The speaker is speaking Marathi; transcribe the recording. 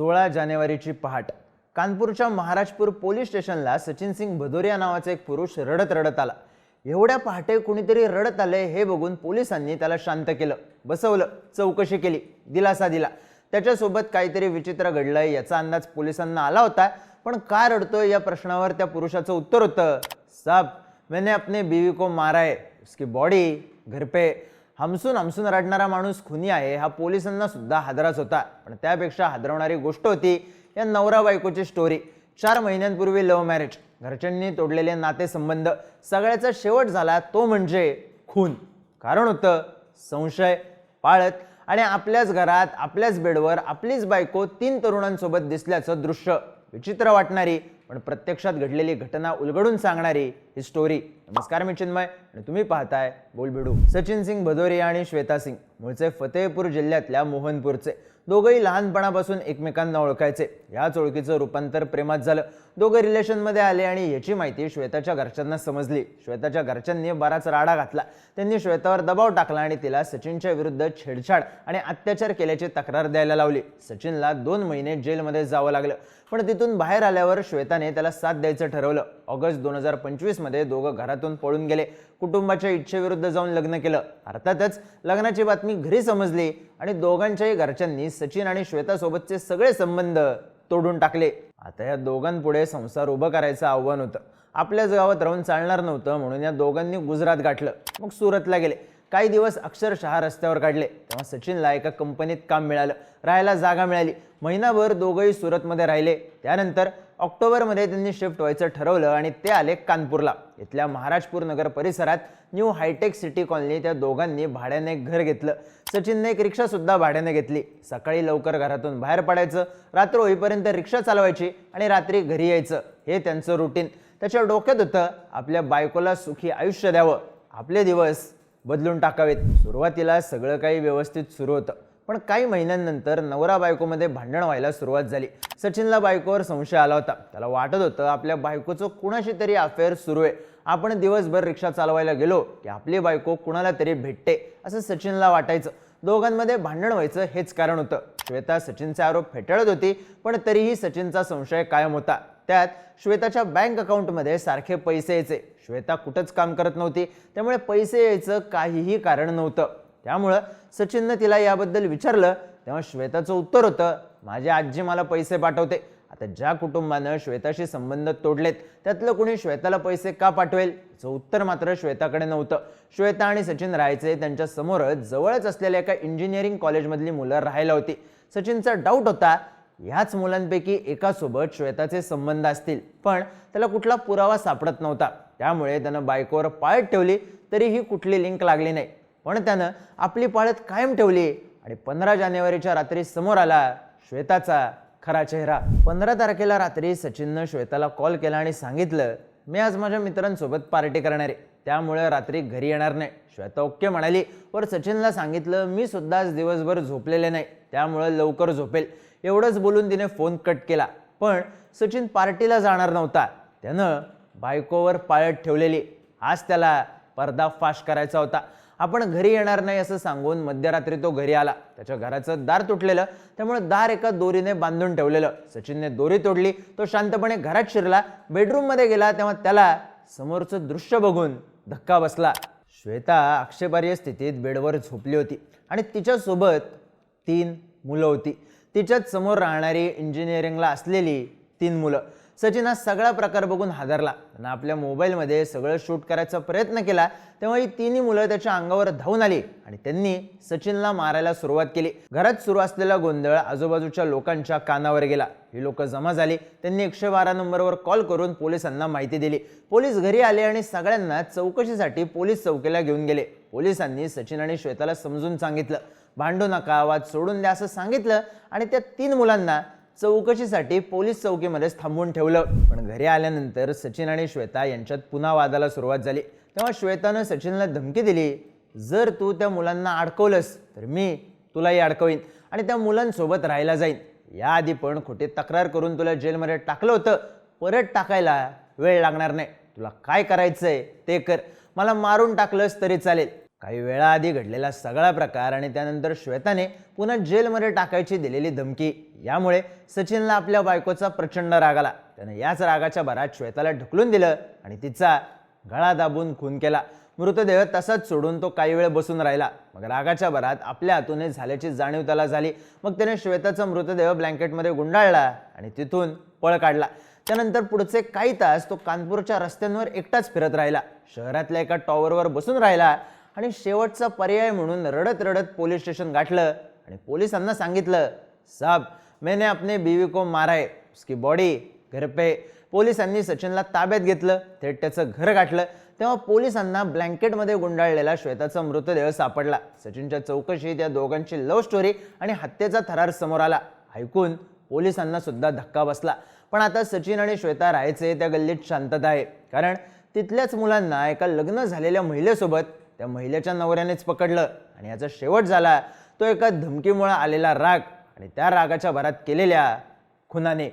सोळा जानेवारीची पहाट. कानपूरच्या महाराजपूर पोलीस स्टेशनला सचिन सिंग भदोरिया नावाचा एक पुरुष रडत रडत आला. एवढ्या पहाटे कुणीतरी रडत आले हे बघून पोलिसांनी त्याला शांत केलं. बसवलं चौकशी केली दिलासा दिला. त्याच्यासोबत काहीतरी विचित्र घडलंय याचा अंदाज पोलिसांना आला होता. पण का रडतोय या प्रश्नावर त्या पुरुषाचं उत्तर होतं? साब मैंने अपने बीवी को मारा है. उसकी बॉडी घर पे. हमसून हमसून रडणारा माणूस खुनी आहे हा पोलिसांना सुद्धा हादराच होता. पण त्यापेक्षा हादरवणारी गोष्ट होती या नवरा बायकोची स्टोरी चार महिन्यांपूर्वी लव्ह मॅरेज घरच्यांनी तोडलेले नातेसंबंध. सगळ्याचा शेवट झाला तो म्हणजे खून. कारण होतं संशय पाळत आणि आपल्याच घरात आपल्याच बेडवर आपलीच बायको तीन तरुणांसोबत दिसल्याचं दृश्य. विचित्र वाटणारी पण प्रत्यक्षात घडलेली घटना उलगडून सांगणारी ही स्टोरी नमस्कार मी चिन्मय आणि तुम्ही पाहताय बोलबिडू. सचिन सिंग भदोरिया आणि श्वेता सिंग. मूळचे फतेहपूर जिल्ह्यातल्या मोहनपूरचे. दोघंही लहानपणापासून एकमेकांना ओळखायचे. याच ओळखीचं रूपांतर प्रेमात झालं. दोघं रिलेशनमध्ये आले आणि याची माहिती श्वेताच्या घरच्यांना समजली. श्वेताच्या घरच्यांनी बराच राडा घातला. त्यांनी श्वेतावर दबाव टाकला आणि तिला सचिनच्या विरुद्ध छेडछाड आणि अत्याचार केल्याची तक्रार द्यायला लावली. सचिनला दोन महिने जेलमध्ये जावं लागलं. पण तिथून बाहेर आल्यावर श्वेताने त्याला साथ द्यायचं ठरवलं. ऑगस्ट दोन हजार पंचवीस पंचवीसमध्ये दोघं घरातून पळून गेले. कुटुंबाच्या इच्छेविरुद्ध जाऊन लग्न केलं. अर्थातच लग्नाची बातमी घरी समजली आणि दोघांच्याही घरच्यांनी सचिन आणि श्वेतासोबतचे सगळे संबंध तोडून टाकले. आता या दोघांपुढे संसार उभं करायचं आव्हान होतं. आपल्याच गावात राहून चालणार नव्हतं म्हणून या दोघांनी गुजरात गाठलं. मग सुरतला गेले. काही दिवस अक्षरशः रस्त्यावर काढले. तेव्हा सचिनला एका कंपनीत काम मिळालं. राहायला जागा मिळाली. महिनाभर दोघंही सुरतमध्ये राहिले. त्यानंतर ऑक्टोबरमध्ये त्यांनी शिफ्ट व्हायचं ठरवलं आणि ते आले कानपूरला. इथल्या महाराजपूर नगर परिसरात न्यू हायटेक सिटी कॉलनी त्या दोघांनी भाड्याने एक घर घेतलं. सचिनने एक रिक्षासुद्धा भाड्याने घेतली. सकाळी लवकर घरातून बाहेर पडायचं. रात्र होईपर्यंत रिक्षा चालवायची आणि रात्री घरी यायचं. हे त्यांचं रुटीन त्याच्या डोक्यात होतं आपल्या बायकोला सुखी आयुष्य द्यावं. आपले दिवस बदलून टाकावेत. सुरुवातीला सगळं काही व्यवस्थित सुरू होतं. पण काही महिन्यांनंतर नवरा बायकोमध्ये भांडण व्हायला सुरुवात झाली. सचिनला बायकोवर संशय आला होता. त्याला वाटत होतं आपल्या बायकोचं कुणाशी तरी अफेअर सुरू आहे. आपण दिवसभर रिक्षा चालवायला गेलो की आपली बायको कुणाला तरी भेटते असं सचिनला वाटायचं. दोघांमध्ये भांडण व्हायचं हेच कारण होतं. श्वेता सचिनचे आरोप फेटाळत होती पण तरीही सचिनचा संशय कायम होता. त्यात श्वेताच्या बँक अकाउंटमध्ये सारखे पैसे यायचे. श्वेता कुठंच काम करत नव्हती. त्यामुळे पैसे यायचं काहीही कारण नव्हतं. त्यामुळं सचिननं तिला याबद्दल विचारलं तेव्हा श्वेताचं उत्तर होतं माझी आजी मला पैसे पाठवते. आता ज्या कुटुंबानं श्वेताशी संबंध तोडलेत त्यातलं कुणी श्वेताला पैसे का पाठवेल? याचं उत्तर मात्र श्वेताकडे नव्हतं. श्वेता आणि सचिन राहायचे त्यांच्या समोरच जवळच असलेल्या एका इंजिनिअरिंग कॉलेजमधली मुलं राहायला होती. सचिनचा डाऊट होता ह्याच मुलांपैकी एकासोबत श्वेताचे संबंध असतील. पण त्याला कुठला पुरावा सापडत नव्हता. त्यामुळे त्यानं बायकोवर पाळत ठेवली तरीही कुठली लिंक लागली नाही. पण त्यानं आपली पाळत कायम ठेवली. आणि पंधरा जानेवारीच्या रात्री समोर आला श्वेताचा खरा चेहरा. पंधरा तारखेला रात्री सचिननं श्वेताला कॉल केला आणि सांगितलं मी आज माझ्या मित्रांसोबत पार्टी करणार आहे. त्यामुळे रात्री घरी येणार नाही. श्वेता ओके म्हणाली. वर सचिनला सांगितलं मी सुद्धा आज दिवसभर झोपलेले नाही. त्यामुळे लवकर झोपेल. एवढंच बोलून तिने फोन कट केला. पण सचिन पार्टीला जाणार नव्हता. त्यानं बायकोवर पाळत ठेवलेली. आज त्याला पर्दाफाश करायचा होता. आपण घरी येणार नाही असं सांगून मध्यरात्री तो घरी आला. त्याच्या घराचं दार तुटलेलं. त्यामुळे दार एका दोरीने बांधून ठेवलेलं. सचिनने दोरी तोडली. तो शांतपणे घरात शिरला. बेडरूममध्ये गेला तेव्हा त्याला समोरचं दृश्य बघून धक्का बसला. श्वेता आक्षेपार्ह स्थितीत बेडवर झोपली होती. आणि तिच्यासोबत तीन मुलं होती. तिच्याच समोर राहणारी इंजिनिअरिंगला असलेली तीन मुलं. सचिन हा सगळा प्रकार बघून हादरला. त्यानं आपल्या मोबाईलमध्ये सगळं शूट करायचा प्रयत्न केला तेव्हा ही तिन्ही मुलं त्याच्या अंगावर धावून आली आणि त्यांनी सचिनला मारायला सुरुवात केली. घरात सुरू असलेला गोंधळ आजूबाजूच्या लोकांच्या कानावर गेला. ही लोक जमा झाली. त्यांनी एकशे बारा नंबरवर कॉल करून पोलिसांना माहिती दिली. पोलीस घरी आले आणि सगळ्यांना चौकशीसाठी पोलीस चौकीला घेऊन गेले. पोलिसांनी सचिन आणि श्वेताला समजून सांगितलं. भांडू नका आवाज सोडून द्या असं सांगितलं आणि त्या तीन मुलांना चौकशीसाठी पोलीस चौकीमध्येच थांबवून ठेवलं. पण घरी आल्यानंतर सचिन आणि श्वेता यांच्यात पुन्हा वादाला सुरुवात झाली. तेव्हा श्वेतानं सचिनला धमकी दिली जर तू त्या मुलांना अडकवलंस तर मी तुलाही अडकवीन आणि त्या मुलांसोबत राहायला जाईन. याआधी पण खोटी तक्रार करून तुला जेलमध्ये टाकलं होतं. परत टाकायला वेळ लागणार नाही. तुला काय करायचं आहे ते कर. मला मारून टाकलंस तरी चालेल. काही वेळाआधी घडलेला सगळा प्रकार आणि त्यानंतर श्वेताने पुन्हा जेलमध्ये टाकायची दिलेली धमकी. यामुळे सचिनला आपल्या बायकोचा प्रचंड राग आला. त्यानं याच रागाच्या भरात श्वेताला ढकलून दिलं आणि तिचा गळा दाबून खून केला. मृतदेह तसाच सोडून तो काही वेळ बसून राहिला. मग रागाच्या भरात आपल्या हातून झाल्याची जाणीव त्याला झाली. मग त्याने श्वेताचा मृतदेह ब्लँकेटमध्ये गुंडाळला आणि तिथून पळ काढला. त्यानंतर पुढचे काही तास तो कानपूरच्या रस्त्यांवर एकटाच फिरत राहिला. शहरातल्या एका टॉवरवर बसून राहिला आणि शेवटचा पर्याय म्हणून रडत रडत पोलीस स्टेशन गाठलं आणि पोलिसांना सांगितलं साहब मैंने अपने बीवी को माराय उसकी बॉडी घर पे. पोलिसांनी सचिनला ताब्यात घेतलं थेट त्याचं घर गाठलं. तेव्हा पोलिसांना ब्लँकेटमध्ये गुंडाळलेला श्वेताचा मृतदेह सापडला. सचिनच्या चौकशीत या दोघांची लव्ह स्टोरी आणि हत्येचा थरार समोर आला. ऐकून पोलिसांना सुद्धा धक्का बसला. पण आता सचिन आणि श्वेता राहायचे त्या गल्लीत शांतता आहे. कारण तिथल्याच मुलांना एका लग्न झालेल्या महिलेसोबत त्या महिलेच्या नवऱ्यानेच पकडलं आणि याचा शेवट झाला. तो एका धमकीमुळे आलेला राग आणि त्या रागाच्या भरात केलेल्या खुनाने